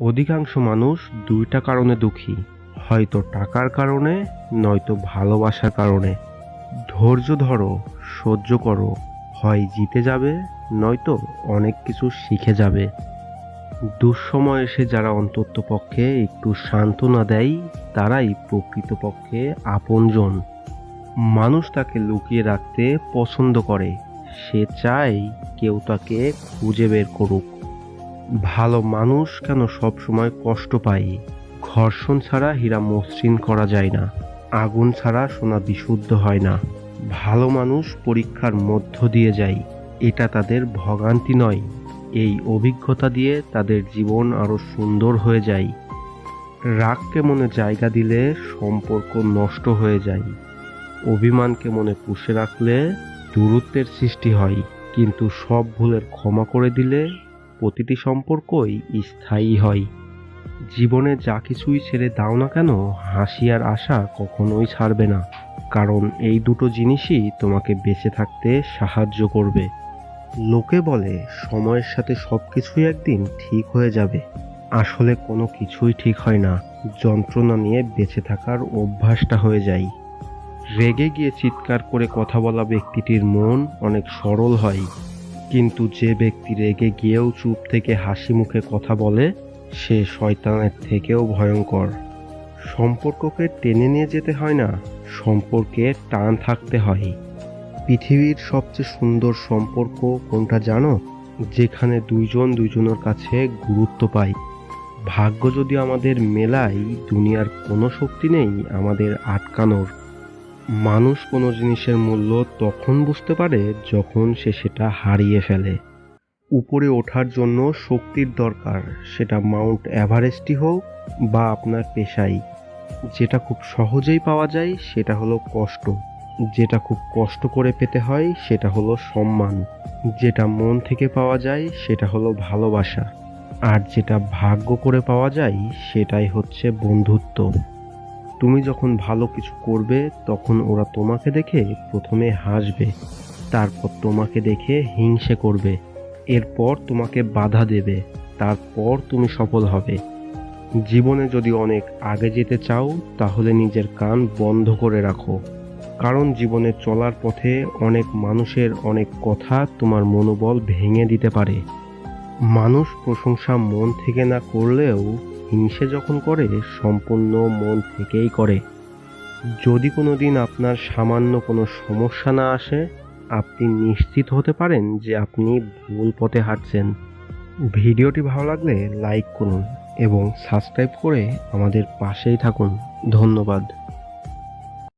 অধিকাংশ মানুষ দুইটা কারণে দুঃখী। হয়তো টাকার কারণে, নয়তো ভালোবাসার কারণে। ধৈর্য ধরো, সহ্য করো। হয় জিতে যাবে, নয়তো অনেক কিছু শিখে যাবে। দুঃসময় এসে যারা অন্তত পক্ষে একটু সান্ত্বনা দেয়, তারাই প্রকৃতপক্ষে আপনজন। মানুষ তাকে লুকিয়ে রাখতে পছন্দ করে। সে চায় কেউ তাকে খুঁজে বের করুক। ভালো মানুষ কেন সব সময় কষ্ট পায়? ঘর্ষণ ছাড়া হীরা মসৃণ করা যায় না। আগুন ছাড়া সোনা বিশুদ্ধ হয় না। ভালো মানুষ পরীক্ষার মধ্য দিয়ে যায়। এটা তাদের ভগান্তি নয়। এই অভিজ্ঞতা দিয়ে তাদের জীবন আরও সুন্দর হয়ে যায়। রাগকে মনে জায়গা দিলে সম্পর্ক নষ্ট হয়ে যায়। অভিমানকে মনে পুষে রাখলে দূরত্বের সৃষ্টি হয়। কিন্তু সব ভুলের ক্ষমা করে দিলে প্রতিটি সম্পর্কই স্থায়ী হয়। জীবনে যা কিছুই ছেড়ে দাও না কেন, হাসি আর আশা কখনোই ছাড়বে না। কারণ এই দুটো জিনিসই তোমাকে বেঁচে থাকতে সাহায্য করবে। লোকে বলে, সময়ের সাথে সব কিছুই একদিন ঠিক হয়ে যাবে। আসলে কোনো কিছুই ঠিক হয় না। যন্ত্রণা নিয়ে বেঁচে থাকার অভ্যাসটা হয়ে যায়। রেগে গিয়ে চিৎকার করে কথা বলা ব্যক্তিটির মন অনেক সরল হয়। কিন্তু যে ব্যক্তি রেগে গিয়েও চুপ থেকে হাসি মুখে কথা বলে, সে শয়তানের থেকেও ভয়ঙ্কর। সম্পর্ককে টেনে নিয়ে যেতে হয় না, সম্পর্কে টান থাকতে হয়। পৃথিবীর সবচেয়ে সুন্দর সম্পর্ক কোনটা জানো? যেখানে দুইজন দুইজনের কাছে গুরুত্ব পায় ভাগ্য যদি আমাদের মেলায় দুনিয়ার কোনো শক্তি নেই, আমাদের আটকানোর। মানুষ কোনো জিনিসের মূল্য তখন বুঝতে পারে যখন সে সেটা হারিয়ে ফেলে। উপরে ওঠার জন্য শক্তির দরকার, সেটা মাউন্ট এভারেস্টই হোক বা আপনার পেশাই। যেটা খুব সহজেই পাওয়া যায় সেটা হলো কষ্ট। যেটা খুব কষ্ট করে পেতে হয় সেটা হলো সম্মান। যেটা মন থেকে পাওয়া যায় সেটা হলো ভালোবাসা। আর যেটা ভাগ্য করে পাওয়া যায় সেটাই হচ্ছে বন্ধুত্ব। তুমি যখন ভালো কিছু করবে, তখন ওরা তোমাকে দেখে প্রথমে হাসবে, তারপর তোমাকে দেখে হিংসে করবে, এরপর তোমাকে বাধা দেবে, তারপর তুমি সফল হবে। জীবনে যদি অনেক আগে যেতে চাও, তাহলে নিজের কান বন্ধ করে রাখো, কারণ জীবনে চলার পথে অনেক মানুষের অনেক কথা তোমার মনোবল ভেঙে দিতে পারে। মানুষ প্রশংসা মন থেকে না করলেও হিংসে যখন করে, সম্পূর্ণ মন থেকেই করে। যদি কোনো দিন আপনার সামান্য কোনো সমস্যা না আসে, আপনি নিশ্চিত হতে পারেন যে আপনি ভুল পথে হাঁটছেন। ভিডিওটি ভালো লাগলে লাইক করুন এবং সাবস্ক্রাইব করে আমাদের পাশেই থাকুন। ধন্যবাদ।